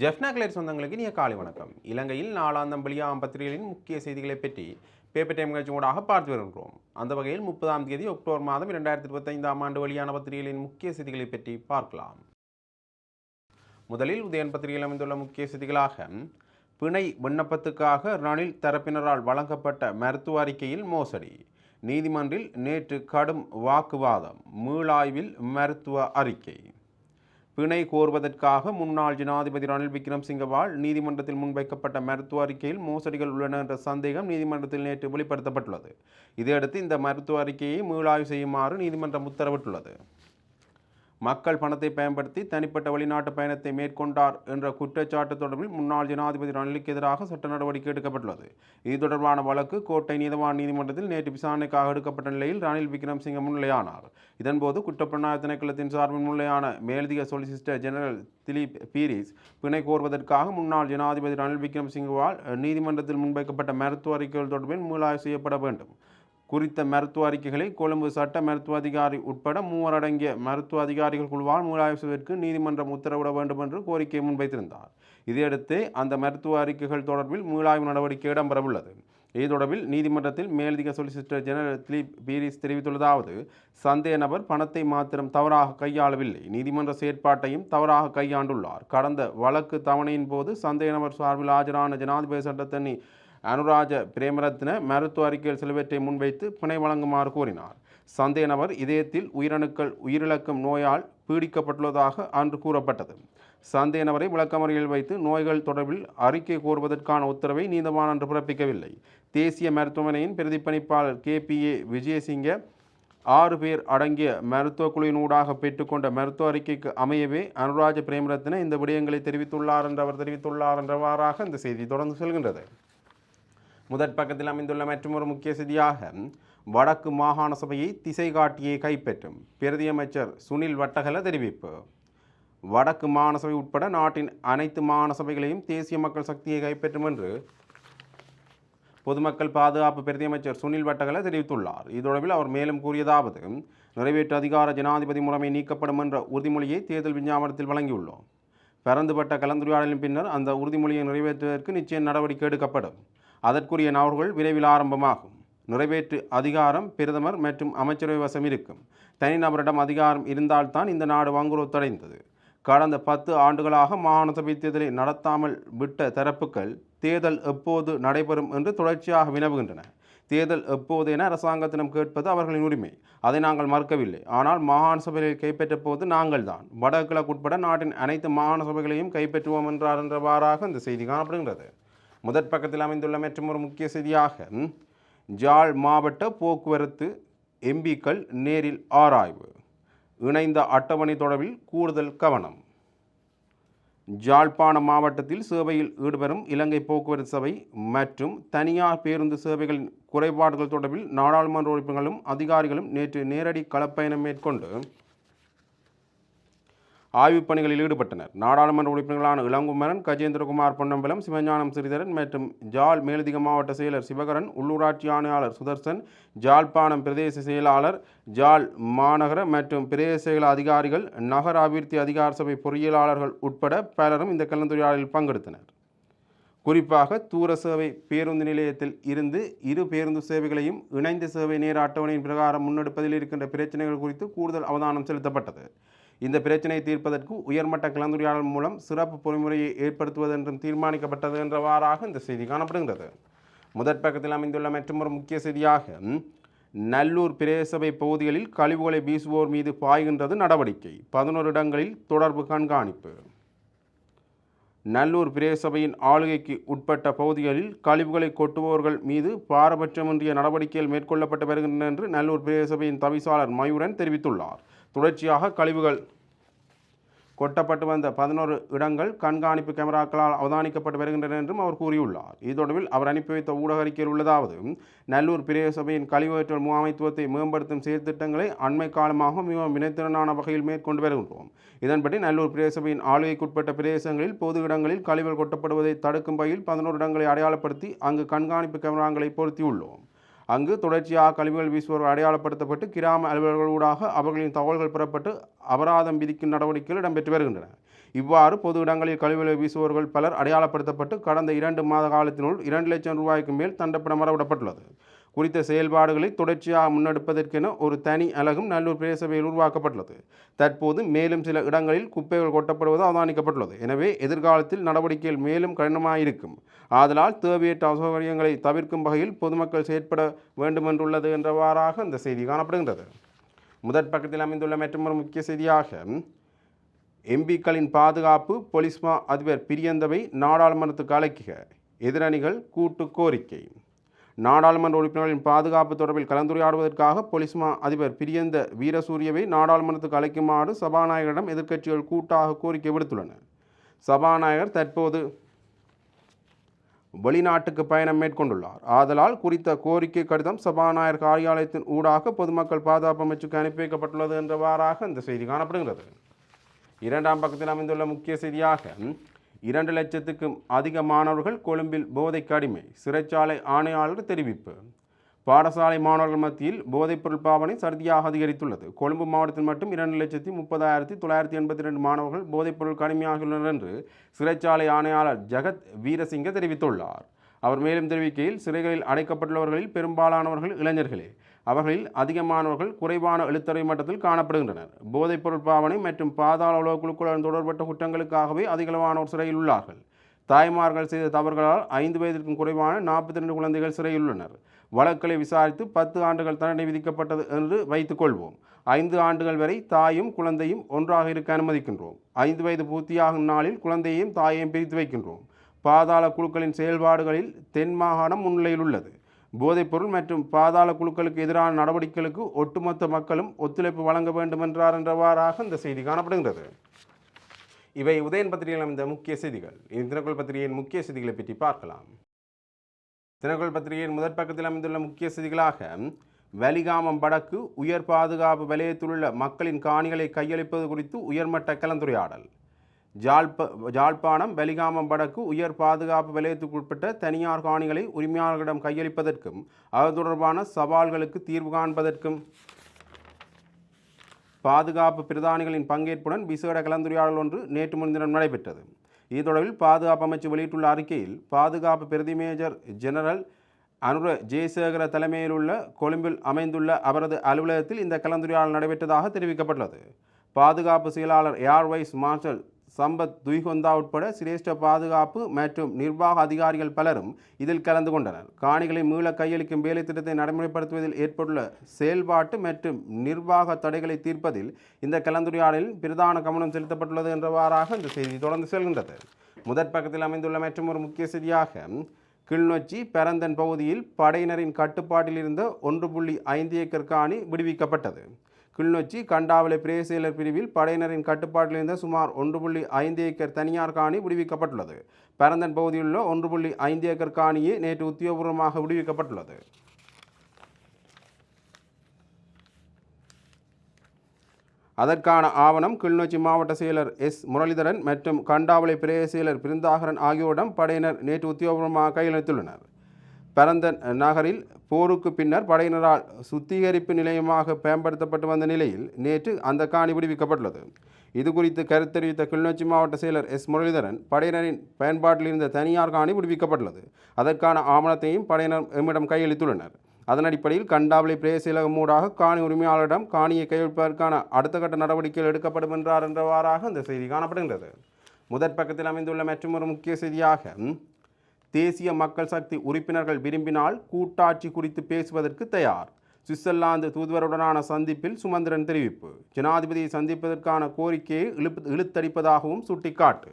Jaffna Clare சொந்தங்களுக்கு நீ காலை வணக்கம். இலங்கையில் நாலாந்தம் வெளியாகும் பத்திரிகைகளின் முக்கிய செய்திகளை பற்றி பேப்பர் டைம் நிகழ்ச்சியோடாக பார்த்து வருகின்றோம். அந்த வகையில் முப்பதாம் தேதி அக்டோபர் மாதம் இரண்டாயிரத்தி இருபத்தைந்தாம் ஆண்டு வெளியான பத்திரிகைகளின் முக்கிய செய்திகளை பற்றி பார்க்கலாம். முதலில் உதயன் பத்திரிகையில் அமைந்துள்ள முக்கிய செய்திகளாக பிணை விண்ணப்பத்துக்காக ரணில் தரப்பினரால் வழங்கப்பட்ட மருத்துவ அறிக்கையில் மோசடி. நீதிமன்றில் நேற்று கடும் வாக்குவாதம் மீளாய்வில் மருத்துவ அறிக்கை. பிணை கோருவதற்காக முன்னாள் ஜனாதிபதி ரணில் விக்ரம்சிங்கவால் நீதிமன்றத்தில் முன்வைக்கப்பட்ட மருத்துவ அறிக்கையில் மோசடிகள் உள்ளன என்ற சந்தேகம் நீதிமன்றத்தில் நேற்று வெளிப்படுத்தப்பட்டுள்ளது. இதையடுத்து இந்த மருத்துவ அறிக்கையை மீளாய்வு செய்யுமாறு நீதிமன்றம் உத்தரவிட்டுள்ளது. மக்கள் பணத்தை பயன்படுத்தி தனிப்பட்ட வெளிநாட்டு பயணத்தை மேற்கொண்டார் என்ற குற்றச்சாட்டு தொடர்பில் முன்னாள் ஜனாதிபதி ரணிலுக்கு எதிராக சட்ட நடவடிக்கை எடுக்கப்பட்டுள்ளது. இது தொடர்பான வழக்கு கோட்டை நீதவான் நீதிமன்றத்தில் நேற்று விசாரணைக்காக எடுக்கப்பட்ட நிலையில் ரணில் விக்ரம்சிங்க முன்னிலையானார். இதன்போது குற்றப்புலனாய்வு திணைக்களத்தின் சார்பில் முன்னிலையான மேலதிக சொலிசிஸ்டர் ஜெனரல் திலீப் பீரிஸ் பிணை கோருவதற்காக முன்னாள் ஜனாதிபதி ரணில் விக்ரம்சிங்கவால் நீதிமன்றத்தில் முன்வைக்கப்பட்ட மருத்துவ அறிக்கைகள் தொடர்பில் மீளாய்வு செய்யப்பட வேண்டும். குறித்த மருத்துவ அறிக்கைகளை கொழும்பு சட்ட மருத்துவ அதிகாரி உட்பட மூவர் அடங்கிய மருத்துவ அதிகாரிகள் குழுவால் மூலாய்வு செய்வதற்கு நீதிமன்றம் உத்தரவிட வேண்டும் என்று கோரிக்கை முன்வைத்திருந்தார். இதையடுத்து அந்த மருத்துவ அறிக்கைகள் தொடர்பில் மீளாய்வு நடவடிக்கை இடம்பெறவுள்ளது. இது தொடர்பில் நீதிமன்றத்தில் மேலதிக சொலிசிஸ்டர் ஜெனரல் திலீப் பீரிஸ் தெரிவித்துள்ளதாவது சந்தேக நபர் பணத்தை மாத்திரம் தவறாக கையாளவில்லை. நீதிமன்ற செயற்பாட்டையும் தவறாக கையாண்டுள்ளார். கடந்த வழக்கு தவணையின் போது சந்தேக நபர் சார்பில் ஆஜரான ஜனாதிபதி சட்டத்தண்ணி அனுராஜ பிரேமரத்ன மருத்துவ அறிக்கையில் சிலவற்றை முன்வைத்து பிணை வழங்குமாறு கூறினார் சந்தேக நபர் இதயத்தில் உயிரணுக்கள் உயிரிழக்கும் நோயால் பீடிக்கப்பட்டுள்ளதாக அன்று கூறப்பட்டது. சந்தேக நபரை விளக்கமறியல் வைத்து நோய்கள் தொடர்பில் அறிக்கை கோருவதற்கான உத்தரவை நீதவான் அன்று பிறப்பிக்கவில்லை. தேசிய மருத்துவமனையின் பிரதிப்பணிப்பாளர் கே. பி. ஏ. விஜயசிங்க ஆறு பேர் அடங்கிய மருத்துவ குழுவினூடாக பெற்றுக்கொண்ட மருத்துவ அறிக்கைக்கு அமையவே அனுராஜ பிரேமரத்ன இந்த விடயங்களை தெரிவித்துள்ளார் என்று அவர் தெரிவித்துள்ளார் என்றவாறாக இந்த செய்தி தொடர்ந்து செல்கின்றது. முதற் பக்கத்தில் அமைந்துள்ள மற்றொரு முக்கிய செய்தியாக வடக்கு மாகாண சபையை திசை காட்டியே கைப்பற்றும். பிரதியமைச்சர் சுனில் வட்டகல தெரிவிப்பு. வடக்கு மாகாண சபை உட்பட நாட்டின் அனைத்து மாகாண சபைகளையும் தேசிய மக்கள் சக்தியை கைப்பற்றும் என்று பொதுமக்கள் பாதுகாப்பு பிரதியமைச்சர் சுனில் வட்டகல தெரிவித்துள்ளார். இதொடர்பில் அவர் மேலும் கூறியதாவது நிறைவேற்று அதிகார ஜனாதிபதி முறைமை நீக்கப்படும் என்ற உறுதிமொழியை தேர்தல் விஞ்ஞாபனத்தில் வழங்கியுள்ளோம். பரந்துபட்ட கலந்துரையாடலின் பின்னர் அந்த உறுதிமொழியை நிறைவேற்றுவதற்கு நிச்சயம் நடவடிக்கை எடுக்கப்படும். அதற்குரிய நபர்கள் விரைவில் ஆரம்பமாகும். நிறைவேற்று அதிகாரம் பிரதமர் மற்றும் அமைச்சரவை வசம் இருக்கும். தனிநபரிடம் அதிகாரம் இருந்தால்தான் இந்த நாடு வங்குரோத்தடைந்தது கடந்த பத்து ஆண்டுகளாக மாகாண சபை தேர்தலை நடத்தாமல் விட்ட தரப்புகள் தேர்தல் எப்போது நடைபெறும் என்று தொடர்ச்சியாக வினவுகின்றன. தேர்தல் எப்போது என அரசாங்கத்திடம் கேட்பது அவர்களின் உரிமை. அதை நாங்கள் மறுக்கவில்லை. ஆனால் மாகாண சபைகளை கைப்பற்ற போது நாங்கள் தான். வடகிழக்கு உட்பட நாட்டின் அனைத்து மாகாண சபைகளையும் கைப்பற்றுவோம் என்றார் என்றவாறாக இந்த செய்தி காணப்படுகின்றது. முதற் பக்கத்தில் அமைந்துள்ள மற்றும் ஒரு முக்கிய செய்தியாக ஜாழ் மாவட்ட போக்குவரத்து எம்பிக்கள் நேரில் ஆராய்வு. இணைந்த அட்டவணை தொடர்பில் கூடுதல் கவனம். ஜாழ்ப்பாண மாவட்டத்தில் சேவையில் ஈடுபெறும் இலங்கை போக்குவரத்து சபை மற்றும் தனியார் பேருந்து சேவைகளின் குறைபாடுகள் தொடர்பில் நாடாளுமன்ற உறுப்பினர்களும் அதிகாரிகளும் நேற்று நேரடி களப்பயணம் மேற்கொண்டு ஆய்வுப் பணிகளில் ஈடுபட்டனர். நாடாளுமன்ற உறுப்பினர்களான இளங்குமரன் கஜேந்திரகுமார் பொன்னம்பலம் சிவஞானம் சிறிதரன் மற்றும் ஜால் மேலதிக மாவட்ட செயலர் சிவகரன் உள்ளூராட்சி ஆணையாளர் சுதர்சன் ஜாழ்ப்பாணம் பிரதேச செயலாளர் ஜால் மாநகர மற்றும் பிரதேச செயல அதிகாரிகள் நகர அபிவிருத்தி அதிகார சபை பொறியியலாளர்கள் உட்பட பலரும் இந்த கலந்துரையாடலில் பங்கெடுத்தனர். குறிப்பாக தூர சேவை பேருந்து நிலையத்தில் இருந்து இரு பேருந்து சேவைகளையும் இணைந்த சேவை நேர அட்டவணையின் பிரகாரம் முன்னெடுப்பதில் இருக்கின்ற பிரச்சனைகள் குறித்து கூடுதல் அவதானம் செலுத்தப்பட்டது. இந்த பிரச்சனையை தீர்ப்பதற்கு உயர்மட்ட கலந்துரையாடல் மூலம் சிறப்பு பொறிமுறையை ஏற்படுத்துவது என்றும் தீர்மானிக்கப்பட்டது என்றவாறாக இந்த செய்தி காணப்படுகிறது முதற் பக்கத்தில் அமைந்துள்ள மற்றொரு முக்கிய செய்தியாக நல்லூர் பிரேசபை பகுதிகளில் கழிவுகளை வீசுவோர் மீது பாய்கின்றது நடவடிக்கை. பதினோரு இடங்களில் தொடர்பு கண்காணிப்பு. நல்லூர் பிரதேசபையின் ஆளுகைக்கு உட்பட்ட பகுதிகளில் கழிவுகளை கொட்டுபவர்கள் மீது பாரபட்சமின்றிய நடவடிக்கைகள் மேற்கொள்ளப்பட்டு வருகின்றன என்று நல்லூர் பிரதேசபையின் தவிசாளர் மயூரன் தெரிவித்துள்ளார். தொடர்ச்சியாக கழிவுகள் கொட்டப்பட்டு வந்த பதினோரு இடங்கள் கண்காணிப்பு கேமராக்களால் அவதானிக்கப்பட்டு வருகின்றன என்றும் அவர் கூறியுள்ளார். இது தொடர்பில் அவர் அனுப்பி வைத்த ஊடக அறிக்கையில் உள்ளதாவது நல்லூர் பிரதேச சபையின் கழிவகற்றல் முகாமைத்துவத்தை மேம்படுத்தும் செயற்திட்டங்களை அண்மை காலமாக மிகவும் வினைத்திறனான வகையில் மேற்கொண்டு வருகின்றோம். இதன்படி நல்லூர் பிரதேச சபையின் ஆளுகைக்குட்பட்ட பிரதேசங்களில் பொது இடங்களில் கழிவுகள் கொட்டப்படுவதை தடுக்கும் வகையில் பதினோரு இடங்களை அடையாளப்படுத்தி அங்கு கண்காணிப்பு கேமராக்களை பொருத்தியுள்ளோம். அங்கு தொடர்ச்சியாக கழிவுகள் வீசுவோர் அடையாளப்படுத்தப்பட்டு கிராம அலுவலர்களூடாக அவர்களின் தகவல்கள் பெறப்பட்டு அபராதம் விதிக்கும் நடவடிக்கைகள் இடம்பெற்று வருகின்றன. இவ்வாறு பொது இடங்களில் கழிவுகளை வீசுபவர்கள் பலர் அடையாளப்படுத்தப்பட்டு கடந்த இரண்டு மாத காலத்தினுள் இரண்டு லட்சம் ரூபாய்க்கு மேல் தண்டப்படம் மரவிடப்பட்டுள்ளது குறித்த செயல்பாடுகளை தொடர்ச்சியாக முன்னெடுப்பதற்கென ஒரு தனி அலகும் நல்லூர் பிரதேசபையில் உருவாக்கப்பட்டுள்ளது. தற்போது மேலும் சில இடங்களில் குப்பைகள் கொட்டப்படுவது அவதானிக்கப்பட்டுள்ளது. எனவே எதிர்காலத்தில் நடவடிக்கைகள் மேலும் கடினமாயிருக்கும். ஆதலால் தேவையற்ற அசௌகரியங்களை தவிர்க்கும் வகையில் பொதுமக்கள் செயற்பட வேண்டுமென்றுள்ளது என்றவாறாக இந்த செய்தி காணப்படுகின்றது. முதற் பக்கத்தில் அமைந்துள்ள மற்றொரு முக்கிய செய்தியாக எம்பிக்களின் பாதுகாப்பு பொலிஸ்மா அதிபர் பிரியந்தவை நாடாளுமன்றத்துக்கு அழைக்குக எதிரணிகள் கூட்டு கோரிக்கை. நாடாளுமன்ற உறுப்பினர்களின் பாதுகாப்பு தொடர்பில் கலந்துரையாடுவதற்காக பொலிஸ்மா அதிபர் பிரியந்த வீரசூரியவை நாடாளுமன்றத்துக்கு அழைக்குமாறு சபாநாயகரிடம் எதிர்க்கட்சிகள் கூட்டாக கோரிக்கை விடுத்துள்ளன சபாநாயகர் தற்போது வெளிநாட்டுக்கு பயணம் மேற்கொண்டுள்ளார். ஆதலால் குறித்த கோரிக்கை கடிதம் சபாநாயகர் காரியாலயத்தின் ஊடாக பொதுமக்கள் பாதுகாப்பு அமைச்சுக்கு அனுப்பி வைக்கப்பட்டுள்ளது என்றவாறாக இந்த செய்தி காணப்படுகிறது. இரண்டாம் பக்கத்தில் அமைந்துள்ள முக்கிய செய்தியாக இரண்டு லட்சத்துக்கும் அதிக மாணவர்கள் கொழும்பில் போதைக்கு அடிமை சிறைச்சாலை ஆணையாளர் தெரிவிப்பு. பாடசாலை மாணவர்கள் மத்தியில் போதைப்பொருள் பாவனை சர்தியாக அதிகரித்துள்ளது. கொழும்பு மாவட்டத்தில் மட்டும் இரண்டு லட்சத்தி முப்பதாயிரத்தி தொள்ளாயிரத்தி எண்பத்தி ரெண்டு மாணவர்கள் போதைப்பொருள் கடுமையாகியுள்ளனர் என்று சிறைச்சாலை ஆணையாளர் ஜெகத் வீரசிங்க தெரிவித்துள்ளார். அவர் மேலும் தெரிவிக்கையில் சிறைகளில் அடைக்கப்பட்டுள்ளவர்களில் பெரும்பாலானவர்கள் இளைஞர்களே. அவர்களில் அதிகமானவர்கள் குறைவான எழுத்தறை மட்டத்தில் காணப்படுகின்றனர். போதைப்பொருள் பாவனை மற்றும் பாதாள உலக குழுக்களுடன் தொடர்பட்ட குற்றங்களுக்காகவே அதிகளவானோர் சிறையில் உள்ளார்கள். தாய்மார்கள் செய்த தவறுகளால் ஐந்து வயதிற்கும் குறைவான நாற்பத்தி ரெண்டு குழந்தைகள் சிறையில் உள்ளனர். வழக்குகளை விசாரித்து பத்து ஆண்டுகள் தண்டனை விதிக்கப்பட்டது என்று வைத்துக்கொள்வோம் ஐந்து ஆண்டுகள் வரை தாயும் குழந்தையும் ஒன்றாக இருக்க அனுமதிக்கின்றோம். ஐந்து வயது பூர்த்தியாகும் நாளில் குழந்தையையும் தாயையும் பிரித்து வைக்கின்றோம். பாதாள குழுக்களின் செயல்பாடுகளில் தென் மாகாணம் முன்னிலையில் உள்ளது. போதைப்பொருள் மற்றும் பாதாள குழுக்களுக்கு எதிரான நடவடிக்கைகளுக்கு ஒட்டுமொத்த மக்களும் ஒத்துழைப்பு வழங்க வேண்டும் என்றார் என்றவாறாக இந்த செய்தி காணப்படுகின்றது. இவை உதயன் பத்திரிகையில் அமைந்த முக்கிய செய்திகள். இந்த தினக்குள் பத்திரிகையின் முக்கிய செய்திகளை பற்றி பார்க்கலாம். தினக்குள் பத்திரிகையின் முதற் பக்கத்தில் அமைந்துள்ள முக்கிய செய்திகளாக வலிகாமம் வடக்கு உயர் பாதுகாப்பு வலயத்திலுள்ள மக்களின் காணிகளை கையளிப்பது குறித்து உயர்மட்ட கலந்துரையாடல். ஜாழ்ப ஜாழ்ப்பாணம் வலிகாமம் வடக்கு உயர் பாதுகாப்பு வலயத்துக்குட்பட்ட தனியார் காணிகளை உரிமையாளர்களிடம் கையளிப்பதற்கும் அது தொடர்பான சவால்களுக்கு தீர்வு காண்பதற்கும். பாதுகாப்பு பிரதானிகளின் பங்கேற்புடன் விசேட கலந்துரையாடல் ஒன்று நேற்று முன்தினம் நடைபெற்றது. இது தொடர்பில் பாதுகாப்பு அமைச்சு வெளியிட்டுள்ள அறிக்கையில் பாதுகாப்பு பிரதி மேஜர் ஜெனரல் அனுர ஜெயசேகர தலைமையில் உள்ள கொழும்பில் அமைந்துள்ள அவரது அலுவலகத்தில் இந்த கலந்துரையாடல் நடைபெற்றதாக தெரிவிக்கப்பட்டுள்ளது. பாதுகாப்பு செயலாளர் ஏர்வைஸ் மார்ஷல் சம்பத் துய்கொந்தா உட்பட சிரேஷ்ட பாதுகாப்பு மற்றும் நிர்வாக அதிகாரிகள் பலரும் இதில் கலந்து கொண்டனர். காணிகளை மீள கையளிக்கும் வேலை திட்டத்தை நடைமுறைப்படுத்துவதில் ஏற்பட்டுள்ள செயல்பாட்டு மற்றும் நிர்வாக தடைகளை தீர்ப்பதில் இந்த கலந்துரையாடலில் பிரதான கவனம் செலுத்தப்பட்டுள்ளது என்றவாறாக இந்த செய்தி தொடர்ந்து செல்கின்றது. முதற் பக்கத்தில் அமைந்துள்ள மற்றும் ஒரு முக்கிய செய்தியாக கிளிநொச்சி பெரந்தன் பகுதியில் படையினரின் கட்டுப்பாட்டில் இருந்த ஒன்று புள்ளி ஐந்து ஏக்கர் காணி விடுவிக்கப்பட்டது. கிளிநொச்சி கண்டாவளை பிரேசேலர் பிரிவில் படையினரின் கட்டுப்பாட்டில் இருந்த சுமார் ஒன்று புள்ளி ஐந்து ஏக்கர் தனியார் காணி விடுவிக்கப்பட்டுள்ளது. பரந்தன் பகுதியிலுள்ள ஒன்று புள்ளி ஐந்து ஏக்கர் காணியே நேற்று உத்தியோகபூர்வமாக விடுவிக்கப்பட்டுள்ளது. அதற்கான ஆவணம் கிளிநொச்சி மாவட்ட செயலர் எஸ். முரளிதரன் மற்றும் கண்டாவளை பிரேய செயலர் பிருந்தாகரன் ஆகியோரிடம் படையினர் நேற்று உத்தியோகபூர்வமாக கையளித்துள்ளனர். பரந்த நகரில் போருக்கு பின்னர் படையினரால் சுத்திகரிப்பு நிலையமாக பயன்படுத்தப்பட்டு வந்த நிலையில் நேற்று அந்த காணி விடுவிக்கப்பட்டுள்ளது. இது குறித்து கருத்து தெரிவித்த கிளிநொச்சி மாவட்ட செயலர் எஸ். முரளிதரன் படையினரின் பயன்பாட்டில் இருந்த தனியார் காணி விடுவிக்கப்பட்டுள்ளது. அதற்கான ஆவணத்தையும் படையினர் எம்மிடம் கையளித்துள்ளனர். அதன் அடிப்படையில் கண்டாவளி பிரேசிலகம் ஊடாக காணி உரிமையாளரிடம் காணியை கையளிப்பதற்கான அடுத்த கட்ட நடவடிக்கைகள் எடுக்கப்படும் என்றார் என்றவாறாக இந்த செய்தி காணப்படுகின்றது. முதற் பக்கத்தில் அமைந்துள்ள மற்றொரு முக்கிய செய்தியாக தேசிய மக்கள் சக்தி உறுப்பினர்கள் விரும்பினால் கூட்டாட்சி குறித்து பேசுவதற்கு தயார். சுவிட்சர்லாந்து தூதுவருடனான சந்திப்பில் சுமந்திரன் தெரிவிப்பு. ஜனாதிபதியை சந்திப்பதற்கான கோரிக்கையை இழுப்பு இழுத்தடிப்பதாகவும் சுட்டிக்காட்டு.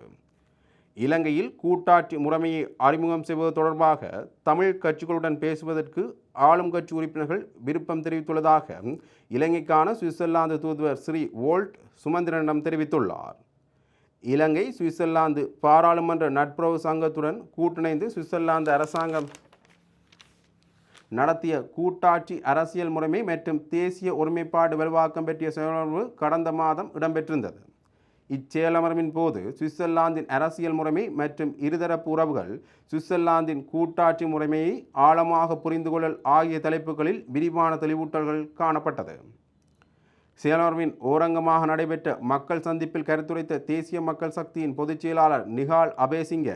இலங்கையில் கூட்டாட்சி முறைமையை அறிமுகம் செய்வது தொடர்பாக தமிழ் கட்சிகளுடன் பேசுவதற்கு ஆளும் கட்சி உறுப்பினர்கள் விருப்பம் தெரிவித்துள்ளதாக இலங்கைக்கான சுவிட்சர்லாந்து தூதுவர் ஸ்ரீ வோல்ட் சுமந்திரனிடம் தெரிவித்துள்ளார். இலங்கை சுவிட்சர்லாந்து பாராளுமன்ற நட்புறவு சங்கத்துடன் கூட்டிணைந்து சுவிட்சர்லாந்து அரசாங்கம் நடத்திய கூட்டாட்சி அரசியல் முறைமை மற்றும் தேசிய ஒருமைப்பாடு வலுவாக்கம் பற்றிய செயலமர்வு கடந்த மாதம் இடம்பெற்றிருந்தது. இச்செயலமர்வின் போது சுவிட்சர்லாந்தின் அரசியல் முறைமை மற்றும் இருதரப்பு உறவுகள் சுவிட்சர்லாந்தின் கூட்டாட்சி முறைமையை ஆழமாக புரிந்து கொள்ளல் ஆகிய தலைப்புகளில் விரிவான தெளிவூட்டல்கள் காணப்பட்டது. செயலர்வின் ஓரங்கமாக நடைபெற்ற மக்கள் சந்திப்பில் கருத்துரைத்த தேசிய மக்கள் சக்தியின் பொதுச் செயலாளர் நிகால் அபேசிங்க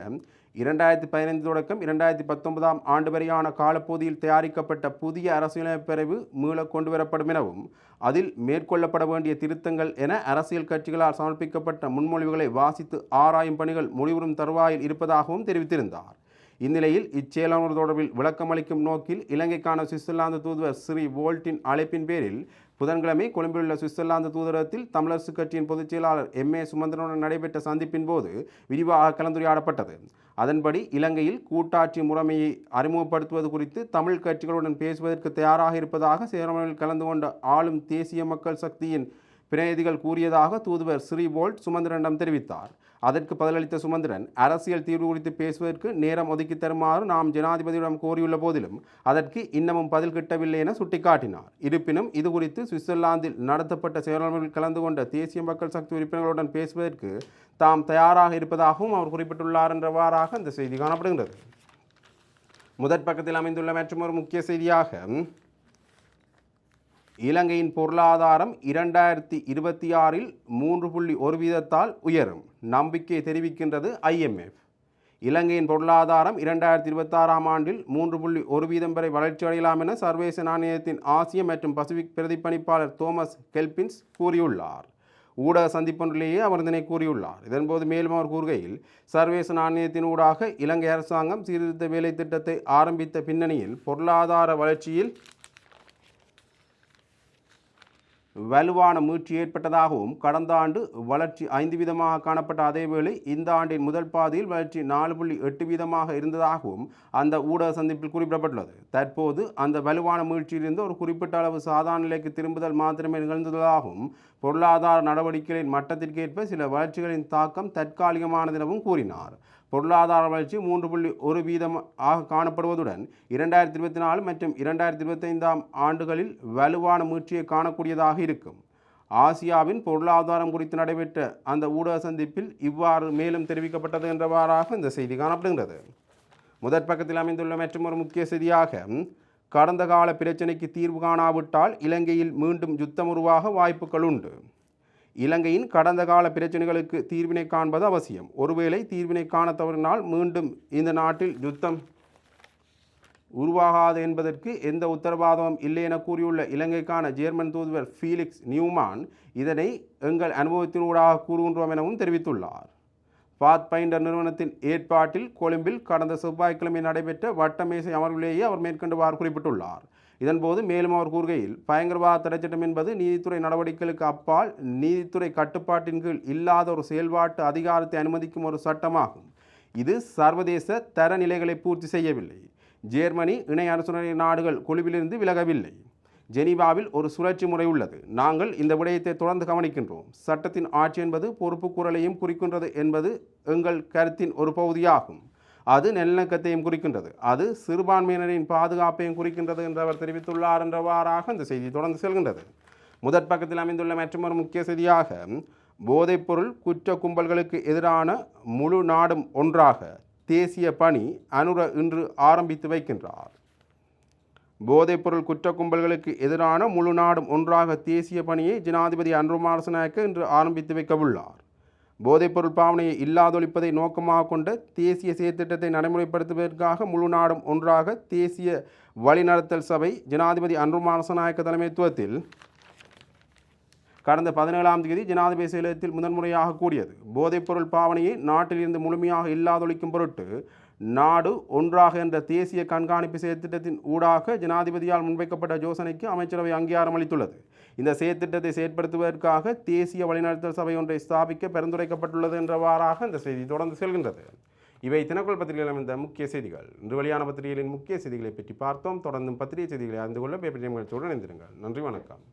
இரண்டாயிரத்தி பதினைந்து தொடக்கம் இரண்டாயிரத்தி பத்தொன்பதாம் ஆண்டு வரையான காலப்பகுதியில் தயாரிக்கப்பட்ட புதிய அரசியலமைப்பிரிவு மீள கொண்டுவரப்படும் எனவும் அதில் மேற்கொள்ளப்பட வேண்டிய திருத்தங்கள் என அரசியல் கட்சிகளால் சமர்ப்பிக்கப்பட்ட முன்மொழிவுகளை வாசித்து ஆராயும் பணிகள் முடிவுறும் தருவாயில் இருப்பதாகவும் தெரிவித்திருந்தார். இந்நிலையில் இச்செயலாளர் தொடர்பில் விளக்கமளிக்கும் நோக்கில் இலங்கைக்கான சுவிட்சர்லாந்து தூதுவர் ஸ்ரீ வோல்ட்டின் அழைப்பின் பேரில் புதன்கிழமை கொழும்பிலுள்ள சுவிட்சர்லாந்து தூதரகத்தில் தமிழரசு கட்சியின் பொதுச் செயலாளர் எம் ஏ சுமந்திரனுடன் நடைபெற்ற சந்திப்பின் போது விரிவாக கலந்துரையாடப்பட்டது. அதன்படி இலங்கையில் கூட்டாட்சி முறைமையை அறிமுகப்படுத்துவது குறித்து தமிழ் கட்சிகளுடன் பேசுவதற்கு தயாராக இருப்பதாக சேரமனில் கலந்து கொண்ட ஆளும் தேசிய மக்கள் சக்தியின் பிரதிநிதிகள் கூறியதாக தூதுவர் ஸ்ரீபோல்ட் சுமந்திரனிடம் தெரிவித்தார். அதற்கு பதிலளித்த சுமந்திரன் அரசியல் தீர்வு குறித்து பேசுவதற்கு நேரம் ஒதுக்கி தருமாறு நாம் ஜனாதிபதியிடம் கோரியுள்ள போதிலும் அதற்கு இன்னமும் பதில் கிட்டவில்லை என சுட்டிக்காட்டினார். இருப்பினும் இது குறித்து சுவிட்சர்லாந்தில் நடத்தப்பட்ட செயலாளர்கள் கலந்து கொண்ட தேசிய மக்கள் சக்தி உறுப்பினர்களுடன் பேசுவதற்கு தாம் தயாராக இருப்பதாகவும் அவர் குறிப்பிட்டுள்ளார் என்றவாறாக இந்த செய்தி காணப்படுகின்றது. முதற் பக்கத்தில் அமைந்துள்ள மற்றொரு முக்கிய செய்தியாக இலங்கையின் பொருளாதாரம் இரண்டாயிரத்தி இருபத்தி ஆறில் மூன்று புள்ளி ஒரு வீதத்தால் உயரும். நம்பிக்கை தெரிவிக்கின்றது ஐஎம்எஃப். இலங்கையின் பொருளாதாரம் இரண்டாயிரத்தி இருபத்தாறாம் ஆண்டில் மூன்று புள்ளி ஒரு வீதம் வரை வளர்ச்சி அடையலாம் என சர்வதேச நாணயத்தின் ஆசிய மற்றும் பசிபிக் பிரதிப்பணிப்பாளர் தோமஸ் கெல்பின்ஸ் கூறியுள்ளார். ஊடக சந்திப்பொன்றிலேயே அவர் இதனை கூறியுள்ளார். இதன்போது மேலும் அவர் கூறுகையில் சர்வதேச நாணயத்தின் ஊடாக இலங்கை அரசாங்கம் சீர்திருத்த வேலை திட்டத்தை ஆரம்பித்த பின்னணியில் பொருளாதார வளர்ச்சியில் வலுவான மீழ்ச்சி ஏற்பட்டதாகவும் கடந்த ஆண்டு வளர்ச்சி ஐந்து வீதமாக காணப்பட்ட அதேவேளை இந்த ஆண்டின் முதல் பாதியில் வளர்ச்சி நாலு புள்ளி எட்டு வீதமாக இருந்ததாகவும் அந்த ஊடக சந்திப்பில் குறிப்பிடப்பட்டுள்ளது. தற்போது அந்த வலுவான மீழ்ச்சியிலிருந்து ஒரு குறிப்பிட்ட அளவு சாதாரண நிலைக்கு திரும்புதல் மாத்திரமே நிகழ்ந்ததாகவும் பொருளாதார நடவடிக்கைகளின் மட்டத்திற்கேற்ப சில வளர்ச்சிகளின் தாக்கம் தற்காலிகமானது எனவும் கூறினார். பொருளாதார வளர்ச்சி மூன்று புள்ளி ஒரு வீதம் ஆக காணப்படுவதுடன் இரண்டாயிரத்தி இருபத்தி நாலு மற்றும் இரண்டாயிரத்தி இருபத்தைந்தாம் ஆண்டுகளில் வலுவான மீட்சியை காணக்கூடியதாக இருக்கும். ஆசியாவின் பொருளாதாரம் குறித்து நடைபெற்ற அந்த ஊடக சந்திப்பில் இவ்வாறு மேலும் தெரிவிக்கப்பட்டது என்றவாறாக இந்த செய்தி காணப்படுகிறது முதற் பக்கத்தில் அமைந்துள்ள மற்றொரு முக்கிய செய்தியாக கடந்த கால பிரச்சினைக்கு தீர்வு காணாவிட்டால் இலங்கையில் மீண்டும் யுத்தம் உருவாக வாய்ப்புகள் உண்டு. இலங்கையின் கடந்த கால பிரச்சனைகளுக்கு தீர்வினை காண்பது அவசியம். ஒருவேளை தீர்வினை காண தவறினால் மீண்டும் இந்த நாட்டில் யுத்தம் உருவாகாது என்பதற்கு எந்த உத்தரவாதமும் இல்லை என கூறியுள்ள இலங்கைக்கான ஜெர்மன் தூதுவர் ஃபீலிக்ஸ் நியூமான் இதனை எங்கள் அனுபவத்தினூடாக கூறுகின்றோம் எனவும் தெரிவித்துள்ளார். பாத் பைண்டர் நிறுவனத்தின் ஏற்பாட்டில் கொழும்பில் கடந்த செவ்வாய்க்கிழமை நடைபெற்ற வட்டமேசை அமர்விலேயே அவர் மேற்கொண்டுவார் குறிப்பிட்டுள்ளார். இதன்போது மேலும் அவர் கூறுகையில் பயங்கரவாத தடைச்சட்டம் என்பது நீதித்துறை நடவடிக்கைகளுக்கு அப்பால் நீதித்துறை கட்டுப்பாட்டின் கீழ் இல்லாத ஒரு செயல்பாட்டு அதிகாரத்தை அனுமதிக்கும் ஒரு சட்டமாகும். இது சர்வதேச தரநிலைகளை பூர்த்தி செய்யவில்லை. ஜெர்மனி இணை அரசுணை நாடுகள் குழுவிலிருந்து விலகவில்லை. ஜெனீவாவில் ஒரு சுழற்சி முறை உள்ளது. நாங்கள் இந்த விடயத்தை தொடர்ந்து கவனிக்கின்றோம். சட்டத்தின் ஆட்சி என்பது பொறுப்பு குரலையும் குறிக்கின்றது என்பது எங்கள் கருத்தின் ஒரு பகுதியாகும். அது நல்லிணக்கத்தையும் குறிக்கின்றது. அது சிறுபான்மையினரின் பாதுகாப்பையும் குறிக்கின்றது என்று அவர் தெரிவித்துள்ளார் என்றவாறாக இந்த செய்தி தொடர்ந்து செல்கின்றது. முதற் பக்கத்தில் அமைந்துள்ள மற்றொரு முக்கிய செய்தியாக போதைப்பொருள் குற்ற கும்பல்களுக்கு எதிரான முழு நாடும் ஒன்றாக தேசிய பணி அனுர இன்று ஆரம்பித்து வைக்கின்றார். போதைப்பொருள் குற்ற கும்பல்களுக்கு எதிரான முழு நாடும் ஒன்றாக தேசிய பணியை ஜனாதிபதி அன்ருமாரசநாயக்க இன்று ஆரம்பித்து வைக்க உள்ளார் போதைப்பொருள் பாவனையை இல்லாதொழிப்பதை நோக்கமாக கொண்ட தேசிய செயற்திட்டத்தை நடைமுறைப்படுத்துவதற்காக முழு நாடும் ஒன்றாக தேசிய வழிநடத்தல் சபை ஜனாதிபதி அன்ருமாரசநாயக்க தலைமைத்துவத்தில் கடந்த பதினேழாம் தேதி ஜனாதிபதி செயலகத்தில் முதன்முறையாக கூடியது. போதைப்பொருள் பாவனையை நாட்டிலிருந்து முழுமையாக இல்லாதொழிக்கும் பொருட்டு நாடு ஒன்றாக என்ற தேசிய கண்காணிப்பு செயற்திட்டத்தின் ஊடாக ஜனாதிபதியால் முன்வைக்கப்பட்ட யோசனைக்கு அமைச்சரவை அங்கீகாரம் அளித்துள்ளது. இந்த செயற்திட்டத்தை செயற்படுத்துவதற்காக தேசிய வழிநடத்தல் சபை ஒன்றை ஸ்தாபிக்க பரிந்துரைக்கப்பட்டுள்ளது என்றவாறாக இந்த செய்தி தொடர்ந்து செல்கின்றது. இவை தினக்குள் பத்திரிகையில் அமைந்த முக்கிய செய்திகள். இன்று வெளியான பத்திரிகைகளின் முக்கிய செய்திகளை பற்றி பார்த்தோம். தொடர்ந்தும் பத்திரிகை செய்திகளை அறிந்து கொள்ள பேப்பர் நிகழ்ச்சியுடன் இணைந்திருங்கள். நன்றி வணக்கம்.